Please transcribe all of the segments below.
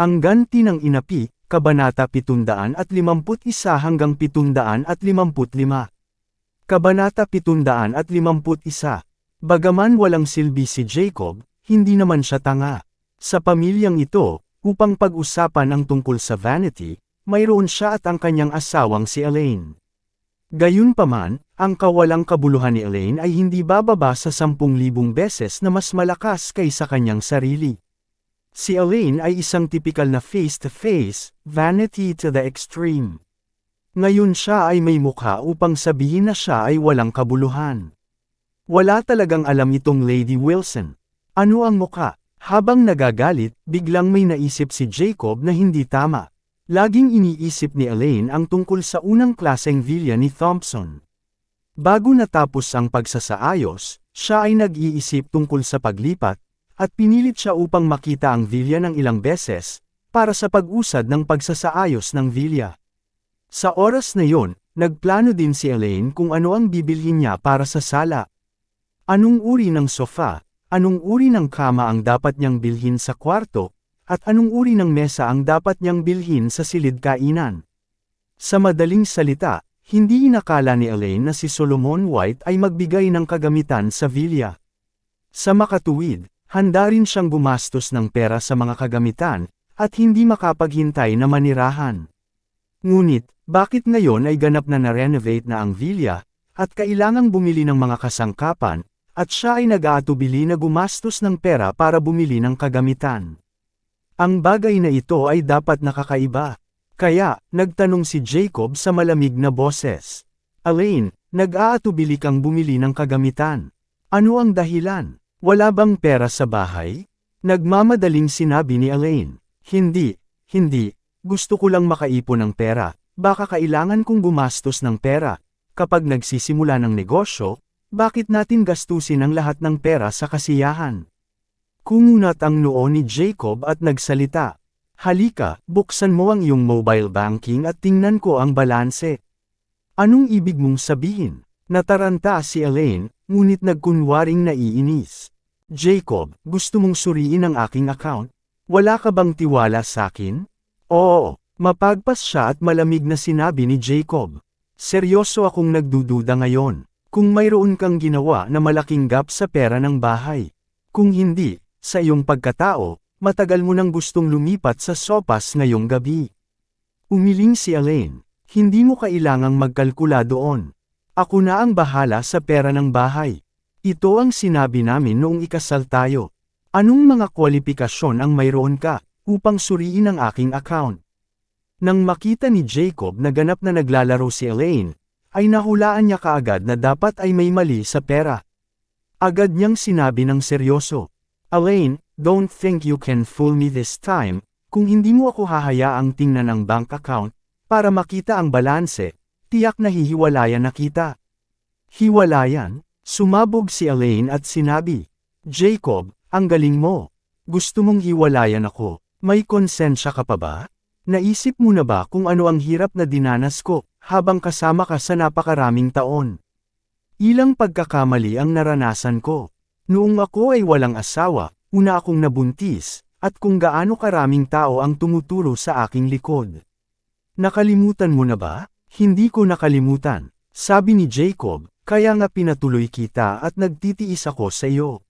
Ang ganti ng inapi, Kabanata 751 hanggang 755. Kabanata 751 Bagaman walang silbi si Jacob, hindi naman siya tanga. Sa pamilyang ito, upang pag-usapan ang tungkol sa vanity, mayroon siya at ang kanyang asawang si Elaine. Gayunpaman, ang kawalang kabuluhan ni Elaine ay hindi bababa sa 10,000 beses na mas malakas kaysa kanyang sarili. Si Elaine ay isang tipikal na face-to-face, vanity to the extreme. Ngayon siya ay may mukha upang sabihin na siya ay walang kabuluhan. Wala talagang alam itong Lady Wilson. Ano ang mukha? Habang nagagalit, biglang may naisip si Jacob na hindi tama. Laging iniisip ni Elaine ang tungkol sa unang klaseng villa ni Thompson. Bago natapos ang pagsasaayos, siya ay nag-iisip tungkol sa paglipat, at pinilit siya upang makita ang villa ng ilang beses, para sa pag-usad ng pagsasaayos ng villa. Sa oras na yon, nagplano din si Elaine kung ano ang bibilhin niya para sa sala. Anong uri ng sofa, anong uri ng kama ang dapat niyang bilhin sa kwarto, at anong uri ng mesa ang dapat niyang bilhin sa silid kainan. Sa madaling salita, hindi inakala ni Elaine na si Solomon White ay magbigay ng kagamitan sa villa. Sa makatuwid, Handa rin siyang gumastos ng pera sa mga kagamitan, at hindi makapaghintay na manirahan. Ngunit, bakit ngayon ay ganap na na-renovate na ang villa, at kailangang bumili ng mga kasangkapan, at siya ay nag-aatubili na gumastos ng pera para bumili ng kagamitan. Ang bagay na ito ay dapat nakakaiba. Kaya, nagtanong si Jacob sa malamig na boses. Elaine, nag-aatubili kang bumili ng kagamitan. Ano ang dahilan? Wala bang pera sa bahay? Nagmamadaling sinabi ni Elaine. Hindi, hindi, gusto ko lang makaipon ng pera, baka kailangan kong gumastos ng pera. Kapag nagsisimula ng negosyo, bakit natin gastusin ang lahat ng pera sa kasiyahan? Kumunat ang noo ni Jacob at nagsalita. Halika, buksan mo ang iyong mobile banking at tingnan ko ang balanse. Anong ibig mong sabihin? Nataranta si Elaine, ngunit nagkunwaring naiinis. Jacob, gusto mong suriin ang aking account? Wala ka bang tiwala sa akin? Oo, mapagpas siya at malamig na sinabi ni Jacob. Seryoso akong nagdududa ngayon. Kung mayroon kang ginawa na malaking gap sa pera ng bahay. Kung hindi, sa iyong pagkatao, matagal mo nang gustong lumipat sa sopas ngayong gabi. Umiling si Elaine, hindi mo kailangang magkalkula doon. Ako na ang bahala sa pera ng bahay. Ito ang sinabi namin noong ikasal tayo. Anong mga kwalifikasyon ang mayroon ka, upang suriin ang aking account? Nang makita ni Jacob na ganap na naglalaro si Elaine, ay nahulaan niya kaagad na dapat ay may mali sa pera. Agad niyang sinabi ng seryoso, Elaine, don't think you can fool me this time, kung hindi mo ako hahayaang tingnan ang bank account, para makita ang balanse, Tiyak na hihiwalayan na kita. Hiwalayan? Sumabog si Elaine at sinabi, Jacob, ang galing mo. Gusto mong hiwalayan ako, may konsensya ka pa ba? Naisip mo na ba kung ano ang hirap na dinanas ko, habang kasama ka sa napakaraming taon? Ilang pagkakamali ang naranasan ko. Noong ako ay walang asawa, una akong nabuntis, at kung gaano karaming tao ang tumuturo sa aking likod. Nakalimutan mo na ba? Hindi ko nakalimutan, sabi ni Jacob, kaya nga pinatuloy kita at nagtitiis ako sa iyo.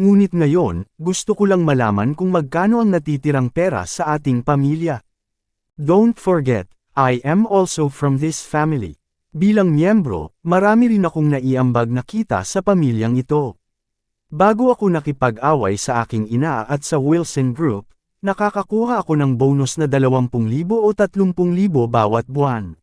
Ngunit ngayon, gusto ko lang malaman kung magkano ang natitirang pera sa ating pamilya. Don't forget, I am also from this family. Bilang miyembro, marami rin akong naiambag na kita sa pamilyang ito. Bago ako nakipag-away sa aking ina at sa Wilson Group, nakakakuha ako ng bonus na 20,000 o 30,000 bawat buwan.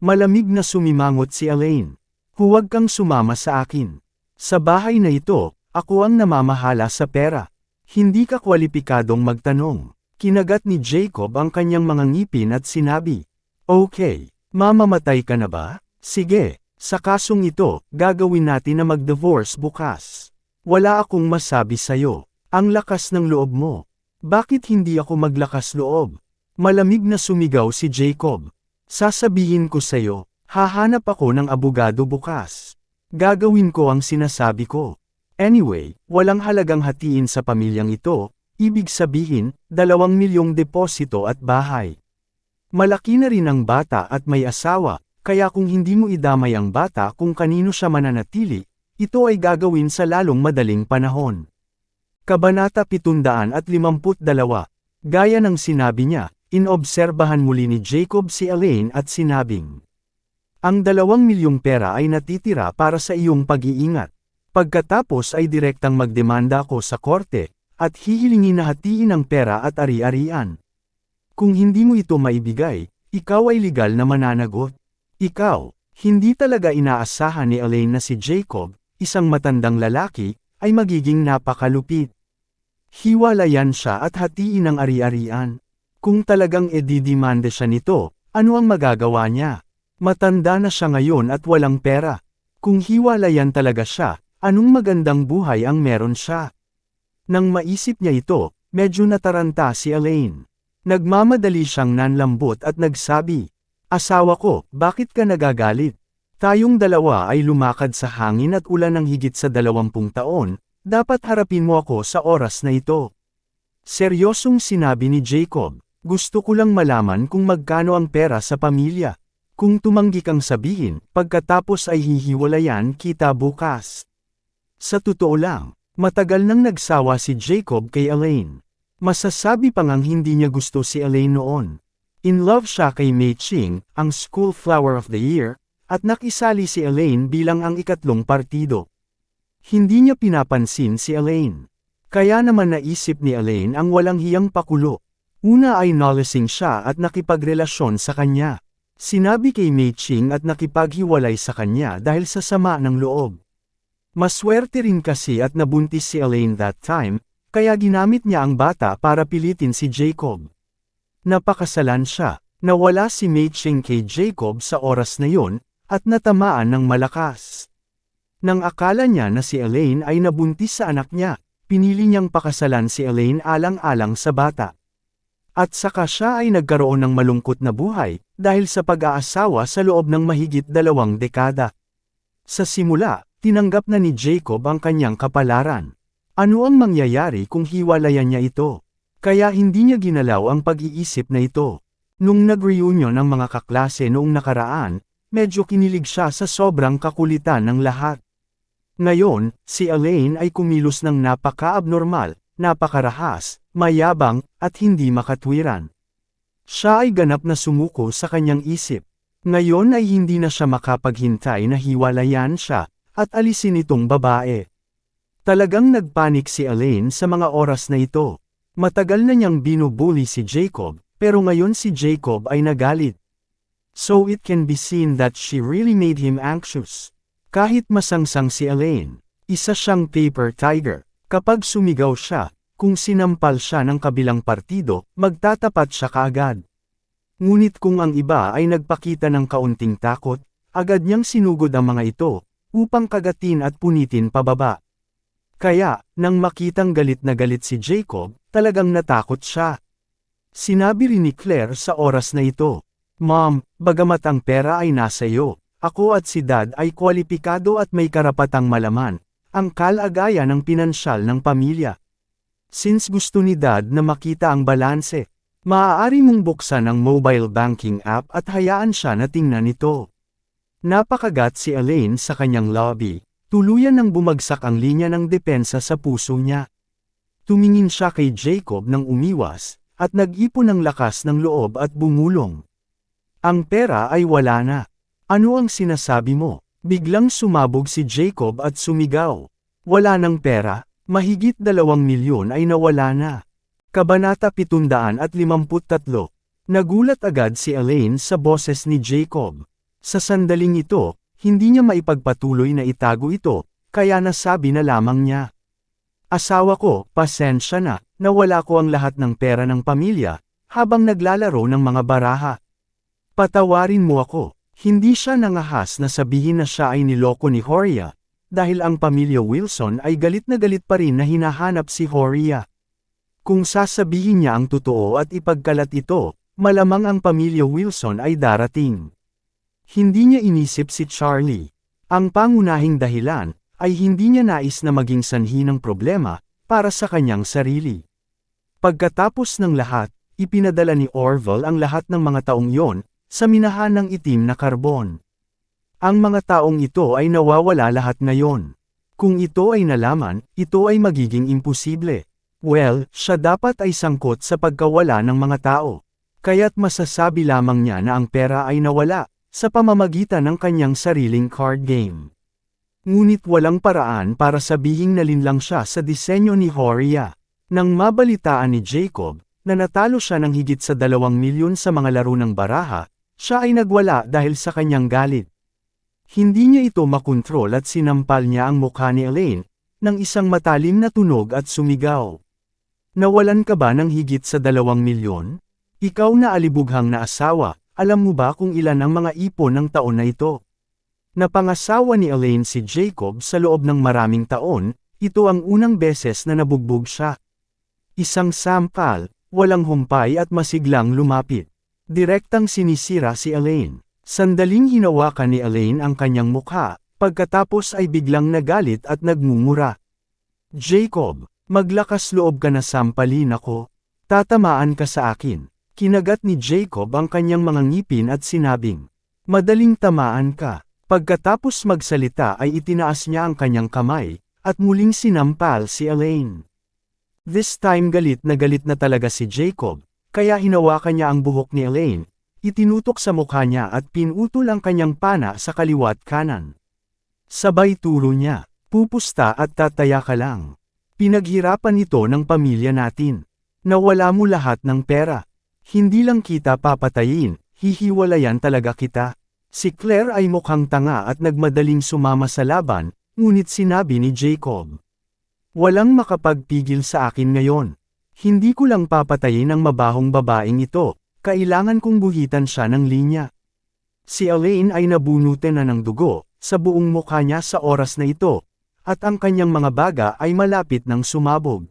Malamig na sumimangot si Elaine. Huwag kang sumama sa akin. Sa bahay na ito, ako ang namamahala sa pera. Hindi ka kwalipikadong magtanong. Kinagat ni Jacob ang kanyang mga ngipin at sinabi, Okay, mamamatay ka na ba? Sige, sa kasong ito, gagawin natin na mag-divorce bukas. Wala akong masabi sa'yo. Ang lakas ng loob mo. Bakit hindi ako maglakas loob? Malamig na sumigaw si Jacob. Sasabihin ko sa'yo, hahanap ako ng abogado bukas. Gagawin ko ang sinasabi ko. Anyway, walang halagang hatiin sa pamilyang ito, ibig sabihin, dalawang milyong deposito at bahay. Malaki na rin ang bata at may asawa, kaya kung hindi mo idamay ang bata kung kanino siya mananatili, ito ay gagawin sa lalong madaling panahon. Kabanata 752 Gaya ng sinabi niya, inobserbahan muli ni Jacob si Elaine at sinabing, Ang dalawang milyong pera ay natitira para sa iyong pag-iingat. Pagkatapos ay direktang magdemanda ako sa korte, at hihilingin na hatiin ang pera at ari-arian. Kung hindi mo ito maibigay, ikaw ay legal na mananagot. Ikaw, hindi talaga inaasahan ni Elaine na si Jacob, isang matandang lalaki, ay magiging napakalupit. Hiwalayan siya at hatiin ang ari-arian. Kung talagang edidimande siya nito, ano ang magagawa niya? Matanda na siya ngayon at walang pera. Kung hiwalayan talaga siya, anong magandang buhay ang meron siya? Nang maisip niya ito, medyo nataranta si Elaine. Nagmamadali siyang nanlambot at nagsabi, Asawa ko, bakit ka nagagalit? Tayong dalawa ay lumakad sa hangin at ulan ng higit sa dalawampung taon, dapat harapin mo ako sa oras na ito. Seryosong sinabi ni Jacob, gusto ko lang malaman kung magkano ang pera sa pamilya. Kung tumanggi kang sabihin, pagkatapos ay hihiwalayan kita bukas. Sa totoo lang, matagal nang nagsawa si Jacob kay Elaine. Masasabi pa ngang hindi niya gusto si Elaine noon. In love siya kay Mei Ching, ang school flower of the year, at nakisali si Elaine bilang ang ikatlong partido. Hindi niya pinapansin si Elaine. Kaya naman naisip ni Elaine ang walang hiyang pakulo. Una ay nolicing siya at nakipagrelasyon sa kanya. Sinabi kay Mei Ching at nakipaghiwalay sa kanya dahil sa sama ng loob. Maswerte rin kasi at nabuntis si Elaine that time, kaya ginamit niya ang bata para pilitin si Jacob. Napakasalan siya, nawala si Mei Ching kay Jacob sa oras na yon, at natamaan ng malakas. Nang akala niya na si Elaine ay nabuntis sa anak niya, pinili niyang pakasalan si Elaine alang-alang sa bata. At saka siya ay nagkaroon ng malungkot na buhay, dahil sa pag-aasawa sa loob ng mahigit dalawang dekada. Sa simula, tinanggap na ni Jacob ang kanyang kapalaran. Ano ang mangyayari kung hiwalayan niya ito? Kaya hindi niya ginalaw ang pag-iisip na ito. Nung nag-reunion ang mga kaklase noong nakaraan, medyo kinilig siya sa sobrang kakulitan ng lahat. Ngayon, si Elaine ay kumilos ng napaka-abnormal, napakarahas, mayabang, at hindi makatwiran. Siya ay ganap na sumuko sa kanyang isip. Ngayon ay hindi na siya makapaghintay na hiwalayan siya, at alisin itong babae. Talagang nagpanik si Elaine sa mga oras na ito. Matagal na niyang binubuli si Jacob, pero ngayon si Jacob ay nagalit. So it can be seen that she really made him anxious. Kahit masangsang si Elaine, isa siyang paper tiger. Kapag sumigaw siya, kung sinampal siya ng kabilang partido, magtatapat siya kaagad. Ngunit kung ang iba ay nagpakita ng kaunting takot, agad niyang sinugod ang mga ito, upang kagatin at punitin pababa. Kaya, nang makitang galit na galit si Jacob, talagang natakot siya. Sinabi rin ni Claire sa oras na ito, Mom, bagamat ang pera ay nasa iyo, ako at si Dad ay kwalipikado at may karapatang malaman, ang kalagayan ng pinansyal ng pamilya. Since gusto ni Dad na makita ang balanse, maaari mong buksan ang mobile banking app at hayaan siya na tingnan ito. Napakagat si Elaine sa kanyang lobby, tuluyan nang bumagsak ang linya ng depensa sa puso niya. Tumingin siya kay Jacob nang umiwas, at nag-ipon ng lakas ng loob at bumulong. Ang pera ay wala na. Ano ang sinasabi mo? Biglang sumabog si Jacob at sumigaw. Wala ng pera, mahigit dalawang milyon ay nawala na. Kabanata 753 Nagulat agad si Elaine sa boses ni Jacob. Sa sandaling ito, hindi niya maipagpatuloy na itago ito, kaya nasabi na lamang niya. Asawa ko, pasensya na, nawala ko ang lahat ng pera ng pamilya, habang naglalaro ng mga baraha. Patawarin mo ako, hindi siya nangahas na sabihin na siya ay niloko ni Horia, dahil ang pamilya Wilson ay galit na galit pa rin na hinahanap si Horia. Kung sasabihin niya ang totoo at ipagkalat ito, malamang ang pamilya Wilson ay darating. Hindi niya inisip si Charlie. Ang pangunahing dahilan, ay hindi niya nais na maging sanhi ng problema, para sa kanyang sarili. Pagkatapos ng lahat, ipinadala ni Orville ang lahat ng mga taong yon, sa minahan ng itim na karbon. Ang mga taong ito ay nawawala lahat ngayon. Kung ito ay nalaman, ito ay magiging imposible. Well, siya dapat ay sangkot sa pagkawala ng mga tao. Kaya't masasabi lamang niya na ang pera ay nawala, sa pamamagitan ng kanyang sariling card game. Ngunit walang paraan para sabihing nalinlang siya sa disenyo ni Horia. Nang mabalitaan ni Jacob, na natalo siya ng higit sa dalawang milyon sa mga laro ng baraha, siya ay nagwala dahil sa kanyang galit. Hindi niya ito makontrol at sinampal niya ang mukha ni Elaine, ng isang matalim na tunog at sumigaw. Nawalan ka ba ng higit sa dalawang milyon? Ikaw na alibughang na asawa, alam mo ba kung ilan ang mga ipon ng taon na ito? Napangasawa ni Elaine si Jacob sa loob ng maraming taon, ito ang unang beses na nabugbog siya. Isang sampal, walang humpay at masiglang lumapit. Direktang sinisira si Elaine. Sandaling hinawakan ni Elaine ang kanyang mukha, pagkatapos ay biglang nagalit at nagmumura. Jacob, maglakas loob ka na sampalin ako. Tatamaan ka sa akin. Kinagat ni Jacob ang kanyang mga ngipin at sinabing, Madaling tamaan ka. Pagkatapos magsalita ay itinaas niya ang kanyang kamay, at muling sinampal si Elaine. This time galit na galit na talaga si Jacob, kaya hinawakan niya ang buhok ni Elaine, itinutok sa mukha niya at pinutol ang kanyang pana sa kaliwat kanan. Sabay turo niya, pupusta at tataya ka lang. Pinaghirapan ito ng pamilya natin. Nawala mo lahat ng pera. Hindi lang kita papatayin, hihiwalayan talaga kita. Si Claire ay mukhang tanga at nagmadaling sumama sa laban, ngunit sinabi ni Jacob. Walang makapagpigil sa akin ngayon. Hindi ko lang papatayin ang mabahong babaeng ito, kailangan kong buhitan siya ng linya. Si Elaine ay nabunutin na ng dugo, sa buong mukha niya sa oras na ito, at ang kanyang mga baga ay malapit ng sumabog.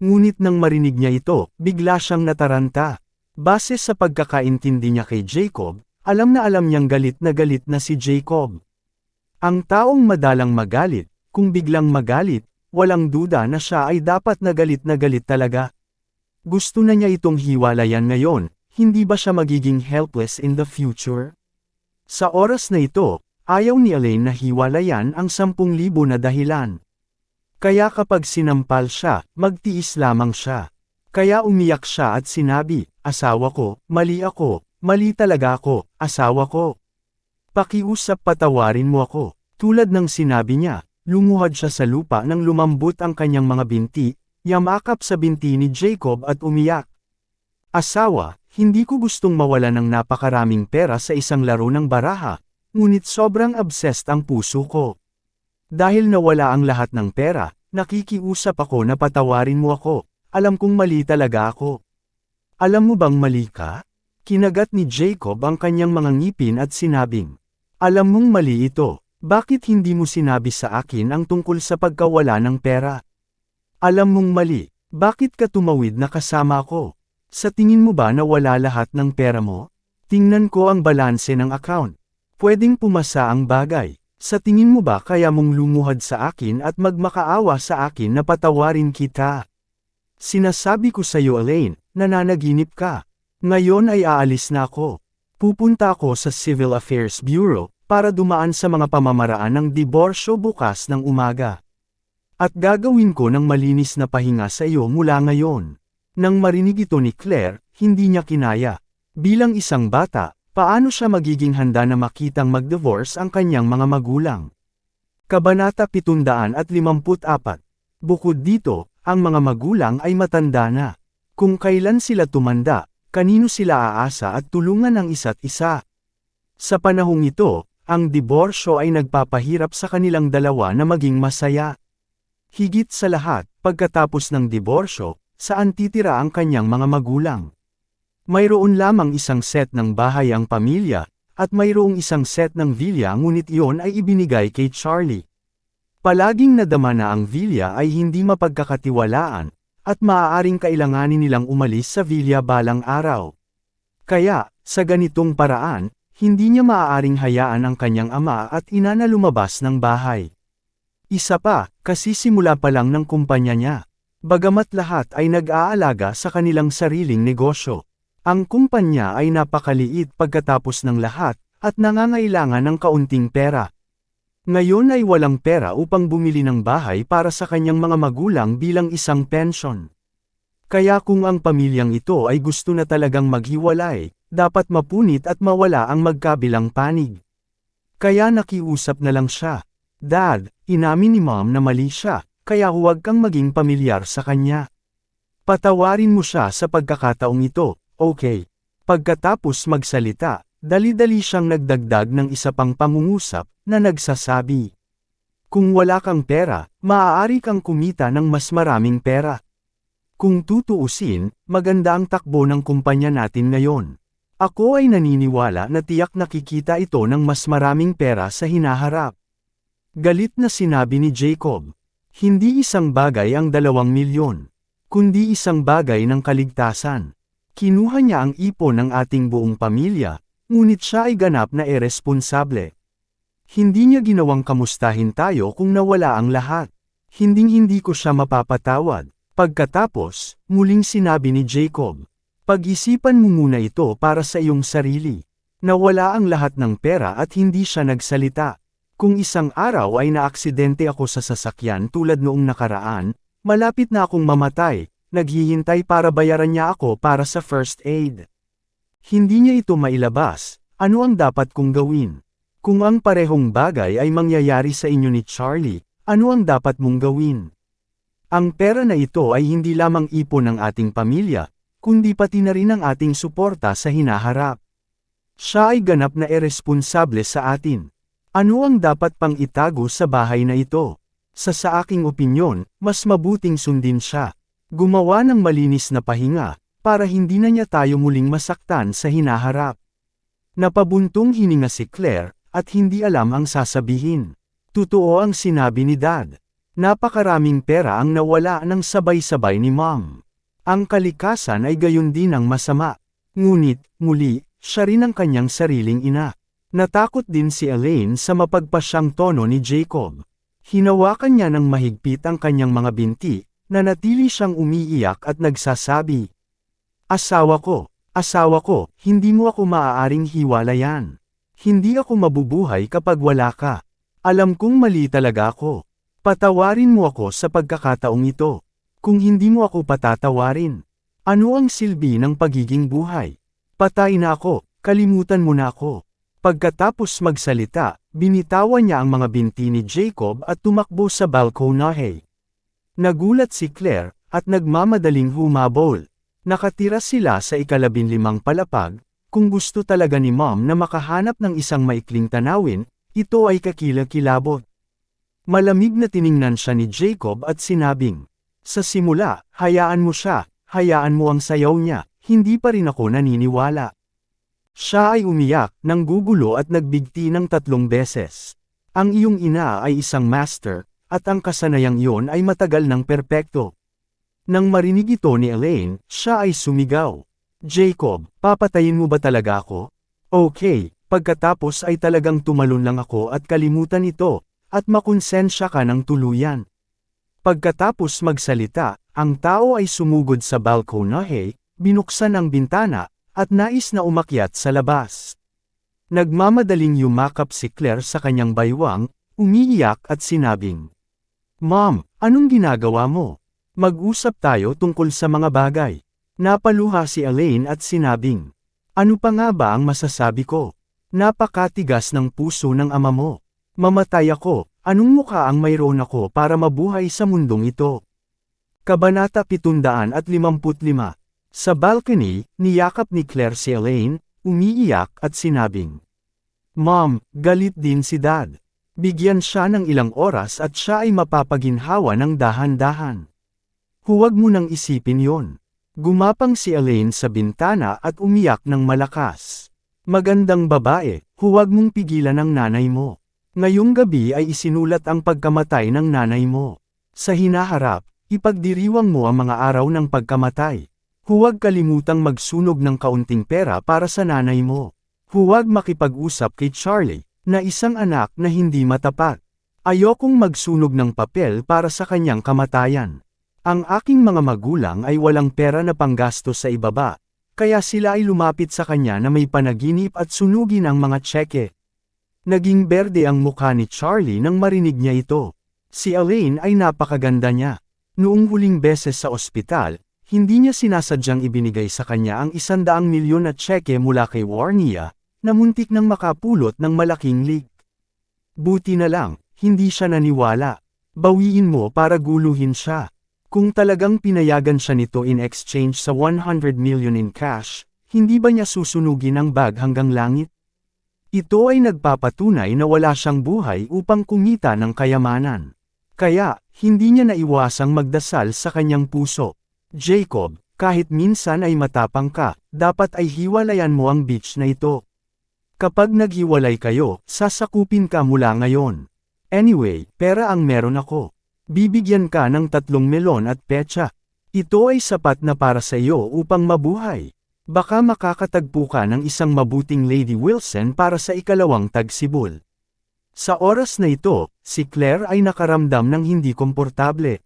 Ngunit nang marinig niya ito, bigla siyang nataranta. Base sa pagkakaintindi niya kay Jacob, alam na alam niyang galit na galit na si Jacob. Ang taong madalang magalit, kung biglang magalit, walang duda na siya ay dapat na galit na galit talaga. Gusto na niya itong hiwalayan ngayon, hindi ba siya magiging helpless in the future? Sa oras na ito, ayaw ni Elaine na hiwalayan ang 10,000 na dahilan. Kaya kapag sinampal siya, magtiis lamang siya. Kaya umiyak siya at sinabi, Asawa ko, mali ako, mali talaga ako, asawa ko. Pakiusap patawarin mo ako. Tulad ng sinabi niya, lumuhad siya sa lupa nang lumambot ang kanyang mga binti, yamakap sa binti ni Jacob at umiyak. Asawa, hindi ko gustong mawala ng napakaraming pera sa isang laro ng baraha, ngunit sobrang obsessed ang puso ko. Dahil nawala ang lahat ng pera, nakikiusap ako na patawarin mo ako, alam kong mali talaga ako. Alam mo bang mali ka? Kinagat ni Jacob ang kanyang mga ngipin at sinabing, Alam mong mali ito, bakit hindi mo sinabi sa akin ang tungkol sa pagkawala ng pera? Alam mong mali, bakit ka tumawid na kasama ko? Sa tingin mo ba na wala lahat ng pera mo? Tingnan ko ang balanse ng account. Pwedeng pumasa ang bagay. Sa tingin mo ba kaya mong lumuhad sa akin at magmakaawa sa akin na patawarin kita? Sinasabi ko sa iyo Elaine, nananaginip ka. Ngayon ay aalis na ako. Pupunta ako sa Civil Affairs Bureau, para dumaan sa mga pamamaraan ng diborsyo bukas ng umaga. At gagawin ko ng malinis na pahinga sa iyo mula ngayon. Nang marinig ito ni Claire, hindi niya kinaya. Bilang isang bata, paano siya magiging handa na makitang mag-divorce ang kanyang mga magulang? Kabanata 754 Bukod dito, ang mga magulang ay matanda na. Kung kailan sila tumanda, kanino sila aasa at tulungan ang isa't isa. Sa panahong ito, ang diborsyo ay nagpapahirap sa kanilang dalawa na maging masaya. Higit sa lahat, pagkatapos ng diborsyo, saan titira ang kanyang mga magulang. Mayroon lamang isang set ng bahay ang pamilya, at mayroong isang set ng villa ngunit iyon ay ibinigay kay Charlie. Palaging nadama na ang villa ay hindi mapagkakatiwalaan, at maaaring kailanganin nilang umalis sa villa balang araw. Kaya, sa ganitong paraan, hindi niya maaaring hayaan ang kanyang ama at ina na lumabas ng bahay. Isa pa, kasi simula pa lang ng kumpanya niya. Bagamat lahat ay nag-aalaga sa kanilang sariling negosyo. Ang kumpanya ay napakaliit pagkatapos ng lahat, at nangangailangan ng kaunting pera. Ngayon ay walang pera upang bumili ng bahay para sa kanyang mga magulang bilang isang pensyon. Kaya kung ang pamilyang ito ay gusto na talagang maghiwalay, dapat mapunit at mawala ang magkabilang panig. Kaya nakiusap na lang siya. Dad, inamin ni mom na mali siya, kaya huwag kang maging pamilyar sa kanya. Patawarin mo siya sa pagkakataong ito, Okay. Pagkatapos magsalita, dali-dali siyang nagdagdag ng isa pang pangungusap, na nagsasabi. Kung wala kang pera, maaari kang kumita ng mas maraming pera. Kung tutuusin, maganda ang takbo ng kumpanya natin ngayon. Ako ay naniniwala na tiyak nakikita ito ng mas maraming pera sa hinaharap. Galit na sinabi ni Jacob. Hindi isang bagay ang dalawang milyon, kundi isang bagay ng kaligtasan. Kinuha niya ang ipon ng ating buong pamilya, ngunit siya ay ganap na iresponsable. Hindi niya ginawang kamustahin tayo kung nawala ang lahat. Hinding-hindi ko siya mapapatawad. Pagkatapos, muling sinabi ni Jacob, Pag-isipan mo muna ito para sa iyong sarili. Nawala ang lahat ng pera at hindi siya nagsalita. Kung isang araw ay naaksidente ako sa sasakyan tulad noong nakaraan, malapit na akong mamatay, naghihintay para bayaran niya ako para sa first aid. Hindi niya ito mailabas, ano ang dapat kong gawin? Kung ang parehong bagay ay mangyayari sa inyo ni Charlie, ano ang dapat mong gawin? Ang pera na ito ay hindi lamang ipon ng ating pamilya, kundi pati na rin ang ating suporta sa hinaharap. Siya ay ganap na irresponsable sa atin. Ano ang dapat pang itago sa bahay na ito? Sa sa aking opinyon, mas mabuting sundin siya. Gumawa ng malinis na pahinga, para hindi na niya tayo muling masaktan sa hinaharap. Napabuntong hininga si Claire, at hindi alam ang sasabihin. Totoo ang sinabi ni Dad. Napakaraming pera ang nawala ng sabay-sabay ni Mom. Ang kalikasan ay gayon din ang masama. Ngunit, muli, siya rin ang kanyang sariling ina. Natakot din si Elaine sa mapagpasyang tono ni Jacob. Hinawakan niya ng mahigpit ang kanyang mga binti, Nanatili siyang umiiyak at nagsasabi. Asawa ko, asawa ko, hindi mo ako maaaring hiwalayan. Hindi ako mabubuhay kapag wala ka. Alam kong mali talaga ako. Patawarin mo ako sa pagkakataong ito. Kung hindi mo ako patatawarin, ano ang silbi ng pagiging buhay? Patay na ako, kalimutan mo na ako. Pagkatapos magsalita, binitawan niya ang mga binti ni Jacob at tumakbo sa balkonahe. Nagulat si Claire, at nagmamadaling humabol. Nakatira sila sa ikalabinlimang palapag, kung gusto talaga ni mom na makahanap ng isang maikling tanawin, ito ay kakilakilabot. Malamig na tiningnan siya ni Jacob at sinabing, Sa simula, hayaan mo siya, hayaan mo ang sayaw niya, hindi pa rin ako naniniwala. Siya ay umiyak, nang gugulo at nagbigti ng tatlong beses. Ang iyong ina ay isang master, at ang kasanayang iyon ay matagal ng perpekto. Nang marinig ito ni Elaine, siya ay sumigaw. Jacob, papatayin mo ba talaga ako? Okay, pagkatapos ay talagang tumalon lang ako at kalimutan ito, at makonsensya ka ng tuluyan. Pagkatapos magsalita, ang tao ay sumugod sa balkonahe, binuksan ang bintana, at nais na umakyat sa labas. Nagmamadaling yumakap si Claire sa kanyang baywang, umiiyak at sinabing, Mom, anong ginagawa mo? Mag-usap tayo tungkol sa mga bagay. Napaluha si Elaine at sinabing, Ano pa nga ba ang masasabi ko? Napakatigas ng puso ng ama mo. Mamatay ako, anong mukha ang mayroon ako para mabuhay sa mundong ito? Kabanata 755 Sa balcony, niyakap ni Claire si Elaine, umiiyak at sinabing, Mom, galit din si Dad. Bigyan siya ng ilang oras at siya ay mapapaginhawa ng dahan-dahan. Huwag mo nang isipin yon. Gumapang si Elaine sa bintana at umiyak ng malakas. Magandang babae, huwag mong pigilan ang nanay mo. Ngayong gabi ay isinulat ang pagkamatay ng nanay mo. Sa hinaharap, ipagdiriwang mo ang mga araw ng pagkamatay. Huwag kalimutang magsunog ng kaunting pera para sa nanay mo. Huwag makipag-usap kay Charlie, na isang anak na hindi matapat. Ayokong magsunog ng papel para sa kanyang kamatayan. Ang aking mga magulang ay walang pera na panggastos sa ibaba, kaya sila ay lumapit sa kanya na may panaginip at sunugin ang mga tseke. Naging berde ang mukha ni Charlie nang marinig niya ito. Si Elaine ay napakaganda niya. Noong huling beses sa ospital, hindi niya sinasadyang ibinigay sa kanya ang isandaang milyon na tseke mula kay Warnia, na muntik nang makapulot ng malaking leak. Buti na lang, hindi siya naniwala. Bawiin mo para guluhin siya. Kung talagang pinayagan siya nito in exchange sa 100 million in cash, hindi ba niya susunugin ang bag hanggang langit? Ito ay nagpapatunay na wala siyang buhay upang kumita ng kayamanan. Kaya, hindi niya naiwasang magdasal sa kanyang puso. Jacob, kahit minsan ay matapang ka, dapat ay hiwalayan mo ang beach na ito. Kapag naghiwalay kayo, sasakupin ka mula ngayon. Anyway, pera ang meron ako. Bibigyan ka ng tatlong melon at pecha. Ito ay sapat na para sa iyo upang mabuhay. Baka makakatagpo ka ng isang mabuting Lady Wilson para sa ikalawang tagsibol. Sa oras na ito, si Claire ay nakaramdam ng hindi komportable.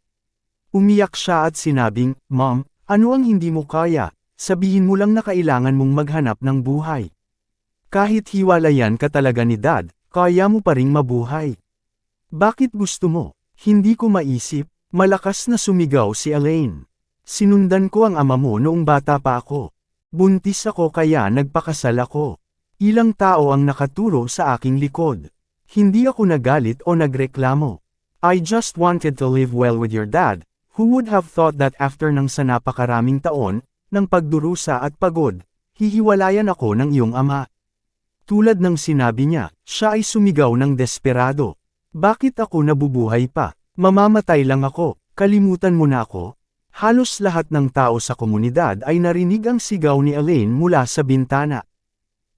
Umiyak siya at sinabing, Mom, ano ang hindi mo kaya? Sabihin mo lang na kailangan mong maghanap ng buhay. Kahit hiwalayan ka talaga ni Dad, kaya mo pa ring mabuhay. Bakit gusto mo? Hindi ko maisip, malakas na sumigaw si Elaine. Sinundan ko ang ama mo noong bata pa ako. Buntis ako kaya nagpakasal ako. Ilang tao ang nakaturo sa aking likod. Hindi ako nagalit o nagreklamo. I just wanted to live well with your dad, Who would have thought that after ng sa napakaraming taon, ng pagdurusa at pagod, hihiwalayan ako ng iyong ama. Tulad ng sinabi niya, siya ay sumigaw ng desperado. Bakit ako nabubuhay pa? Mamamatay lang ako, kalimutan mo na ako. Halos lahat ng tao sa komunidad ay narinig ang sigaw ni Elaine mula sa bintana.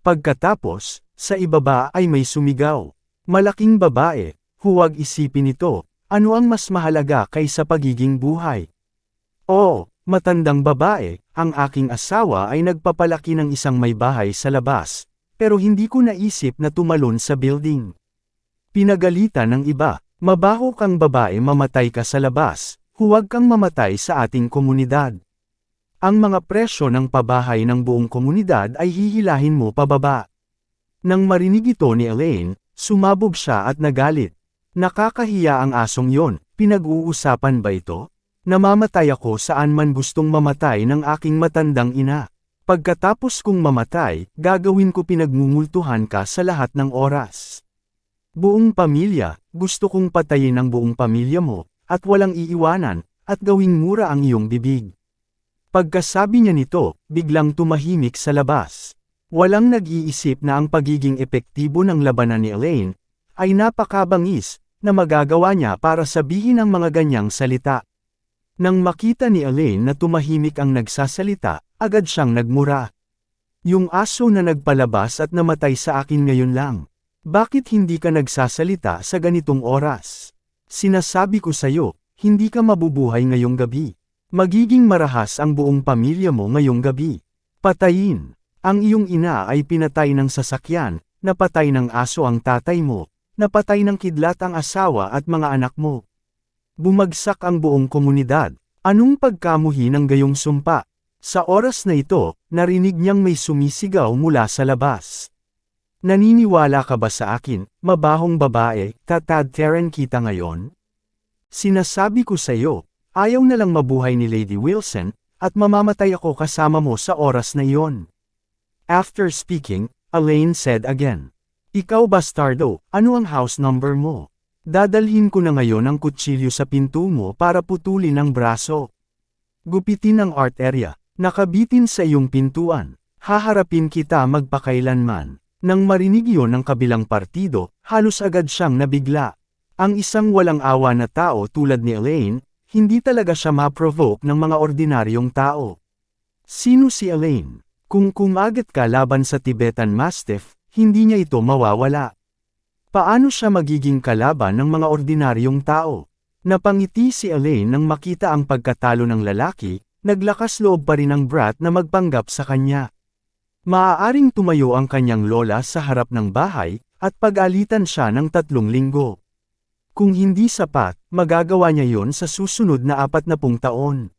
Pagkatapos, sa ibaba ay may sumigaw. Malaking babae, huwag isipin ito, ano ang mas mahalaga kaysa pagiging buhay? Oo, matandang babae, ang aking asawa ay nagpapalaki ng isang may bahay sa labas, pero hindi ko naisip na tumalon sa building. Pinagalitan ng iba, mabaho kang babae mamatay ka sa labas, huwag kang mamatay sa ating komunidad. Ang mga presyo ng pabahay ng buong komunidad ay hihilahin mo pababa. Nang marinig ito ni Elaine, sumabog siya at nagalit. Nakakahiya ang asong yon, pinag-uusapan ba ito? Namamatay ako saan man gustong mamatay ng aking matandang ina. Pagkatapos kong mamatay, gagawin ko pinagmumultuhan ka sa lahat ng oras. Buong pamilya, gusto kong patayin ang buong pamilya mo, at walang iiwanan, at gawing mura ang iyong bibig. Pagkasabi niya nito, biglang tumahimik sa labas. Walang nag-iisip na ang pagiging epektibo ng labanan ni Elaine, ay napakabangis, na magagawa niya para sabihin ang mga ganyang salita. Nang makita ni Elaine na tumahimik ang nagsasalita, agad siyang nagmura. Yung aso na nagpalabas at namatay sa akin ngayon lang. Bakit hindi ka nagsasalita sa ganitong oras? Sinasabi ko sa'yo, hindi ka mabubuhay ngayong gabi. Magiging marahas ang buong pamilya mo ngayong gabi. Patayin. Ang iyong ina ay pinatay ng sasakyan, napatay ng aso ang tatay mo, Napatay ng kidlat ang asawa at mga anak mo. Bumagsak ang buong komunidad. Anong pagkamuhi ng gayong sumpa? Sa oras na ito, narinig niyang may sumisigaw mula sa labas. Naniniwala ka ba sa akin, mabahong babae, tatadteran kita ngayon? Sinasabi ko sa iyo, ayaw na lang mabuhay ni Lady Wilson, at mamamatay ako kasama mo sa oras na iyon. After speaking, Elaine said again. Ikaw bastardo, ano ang house number mo? Dadalhin ko na ngayon ang kutsilyo sa pinto mo para putulin ang braso. Gupitin ang art area, nakabitin sa iyong pintuan. Haharapin kita magpakailanman. Nang marinig yon ng kabilang partido, halos agad siyang nabigla. Ang isang walang awa na tao tulad ni Elaine, hindi talaga siya ma-provoke ng mga ordinaryong tao. Sino si Elaine? Kung kumagat ka laban sa Tibetan Mastiff, hindi niya ito mawawala. Paano siya magiging kalaban ng mga ordinaryong tao? Napangiti si Elaine nang makita ang pagkatalo ng lalaki, naglakas loob pa rin ang brat na magpanggap sa kanya. Maaaring tumayo ang kanyang lola sa harap ng bahay, at pag-alitan siya ng tatlong linggo. Kung hindi sapat, magagawa niya yon sa susunod na apat na pung taon.